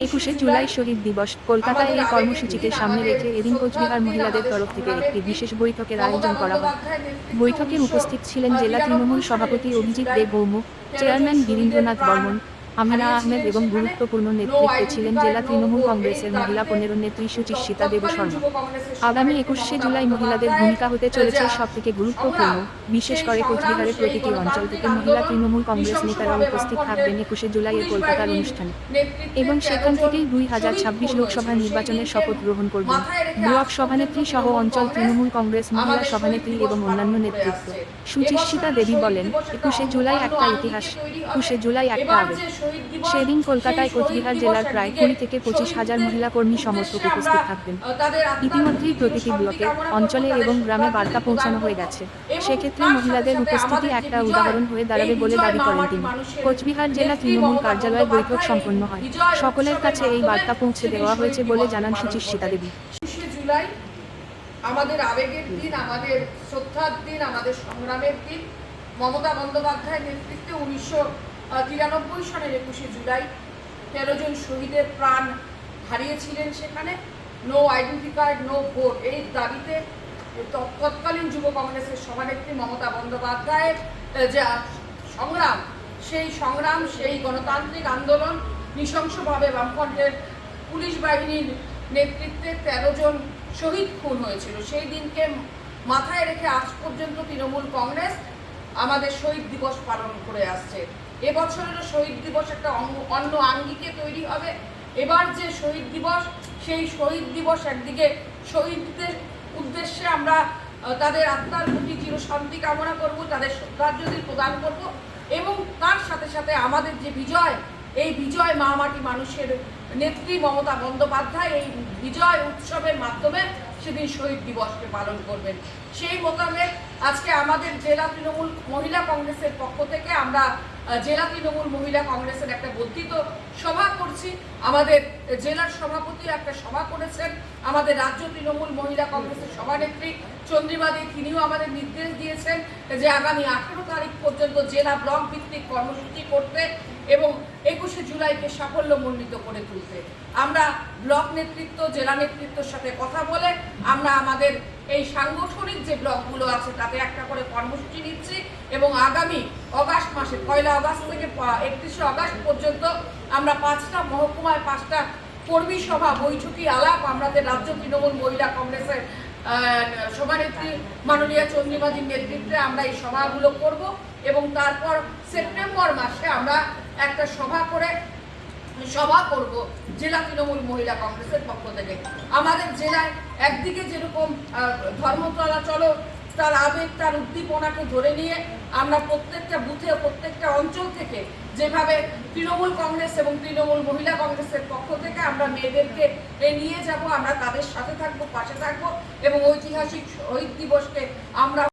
একুশে জুলাই শহীদ দিবস, কলকাতায় এই কর্মসূচিকে সামনে রেখে এদিন কোচবিহার মহিলাদের তরফ থেকে একটি বিশেষ বৈঠকের আয়োজন করা হয়। বৈঠকে উপস্থিত ছিলেন জেলা তৃণমূল সভাপতি অভিজিৎ দেব বৌমুখ চেয়ারম্যান বীরেন্দ্রনাথ বর্মন আমিনা আহমেদ এবং গুরুত্বপূর্ণ নেতৃত্বে ছিলেন জেলা তৃণমূল কংগ্রেসের মহিলা পনেরো নেত্রী সুচিস্মিতা দেব শর্মা। আগামী একুশে জুলাই মহিলাদের ভূমিকা হতে চলেছে সব থেকে গুরুত্বপূর্ণ। বিশেষ করে কোচবিহারের প্রতিটি অঞ্চল থেকে মহিলা তৃণমূল কংগ্রেস নেতারা উপস্থিত থাকবেন একুশে জুলাইয়ের কলকাতার অনুষ্ঠানে। এবং সেখান থেকেই দুই হাজার ছাব্বিশ লোকসভা নির্বাচনের শপথ গ্রহণ করবেন। ব্লক সভানেত্রী সহ অঞ্চল তৃণমূল কংগ্রেস, মহিলা সভানেত্রী এবং অন্যান্য নেতৃত্ব। সুচিস্মিতা দেবী বলেন, একুশে জুলাই একটা ইতিহাস, একুশে জুলাই একটা আবেগ। সেদিন কলকাতায় কোচবিহার জেলার প্রায় কুড়ি থেকে পঁচিশ হাজার মহিলা কর্মী সমর্থক উপস্থিত থাকবেন। ইতিমধ্যেই প্রতিটি ব্লকে অঞ্চলে এবং গ্রামে বার্তা পৌঁছানো হয়ে গেছে। সেক্ষেত্রে মহিলাদের উপস্থিতি একটা উদাহরণ হয়ে দাঁড়াবে বলে দাবি করেন তিনি। কোচবিহার জেলা তৃণমূল কার্যালয়ে বৈঠক সম্পন্ন হয়। সকলের কাছে এই বার্তা পৌঁছে দেওয়া হয়েছে বলে জানান সুচিস্মিতা দেবী। আমাদের আবেগের দিন, আমাদের শ্রদ্ধার দিন, আমাদের সংগ্রামের দিন। মমতা বন্দ্যোপাধ্যায়ের নেতৃত্বে উনিশশো তিরানব্বই সালের একুশে জুলাই তেরো জন শহীদের প্রাণ হারিয়েছিলেন সেখানে। No identity card no vote এই দাবিতে তৎ- তৎকালীন যুব কংগ্রেসের সভানেত্রী মমতা বন্দ্যোপাধ্যায়ের যে সংগ্রাম, সেই সংগ্রাম, সেই গণতান্ত্রিক আন্দোলন নৃশংসভাবে বামফ্রন্টের পুলিশ বাহিনীর নেতৃত্বে তেরো জন শহীদ খুন হয়েছিল। সেই দিনকে মাথায় রেখে আজ পর্যন্ত তৃণমূল কংগ্রেস আমাদের শহীদ দিবস পালন করে আসছে। এবছরেরও শহীদ দিবস একটা অন্য আঙ্গিকে তৈরি হবে। এবার যে শহীদ দিবস, সেই শহীদ দিবস একদিকে শহীদদের উদ্দেশ্যে আমরা তাদের আত্মার প্রতি চিরশান্তি কামনা করব, তাদের শ্রদ্ধাঞ্জলি প্রদান করব এবং তার সাথে সাথে আমাদের যে বিজয়, এই বিজয় মহামাটি মানুষের নেত্রী মমতা বন্দ্যোপাধ্যায় এই বিজয় উৎসবের মাধ্যমে সেদিন শহীদ দিবসকে পালন করবেন। সেই মোতাবেক আজকে আমাদের জেলা তৃণমূল মহিলা কংগ্রেসের পক্ষ থেকে আমরা জেলা তৃণমূল মহিলা কংগ্রেসের একটা বর্ধিত সভা করছি। আমাদের জেলার সভাপতি একটা সভা করেছেন। আমাদের রাজ্য তৃণমূল মহিলা কংগ্রেসের সভানেত্রী চন্দ্রিমাদি, তিনিও আমাদের নির্দেশ দিয়েছেন যে আগামী আঠেরো তারিখ পর্যন্ত জেলা ব্লক ভিত্তিক কর্মসূচি করতে এবং একুশে জুলাইকে সাফল্য সাফল্যমণ্ডিত করে তুলতে। আমরা ব্লক নেতৃত্ব, জেলা নেতৃত্বর সাথে কথা বলে আমরা আমাদের এই সাংগঠনিক যে ব্লকগুলো আছে, তাতে একটা করে কর্মসূচি নিচ্ছি এবং আগামী অগাস্ট মাসে পয়লা অগাস্ট থেকে একত্রিশে অগাস্ট পর্যন্ত আমরা পাঁচটা মহকুমায়, পাঁচটা কর্মী সভা, বৈঠকি, আলাপ আমাদের রাজ্য তৃণমূল মহিলা কংগ্রেসের সভানেত্রী মাননীয় চন্দ্রিমাদির নেতৃত্বে আমরা এই সভাগুলো করব এবং তারপর সেপ্টেম্বর মাসে আমরা একটা সভা করে সভা করব জেলা তৃণমূল মহিলা কংগ্রেসের পক্ষ থেকে। আমাদের জেলায় একদিকে যেরকম ধর্মতলা, চলো, তার আবেগ, তার উদ্দীপনাকে ধরে নিয়ে আমরা প্রত্যেকটা বুথে যেভাবে তৃণমূল কংগ্রেস এবং তৃণমূল মহিলা কংগ্রেসের পক্ষ থেকে আমরা মেয়েদেরকে নিয়ে যাব, আমরা তাদের সাথে থাকব, পাশে থাকব এবং ঐতিহাসিক শহীদ দিবসকে আমরা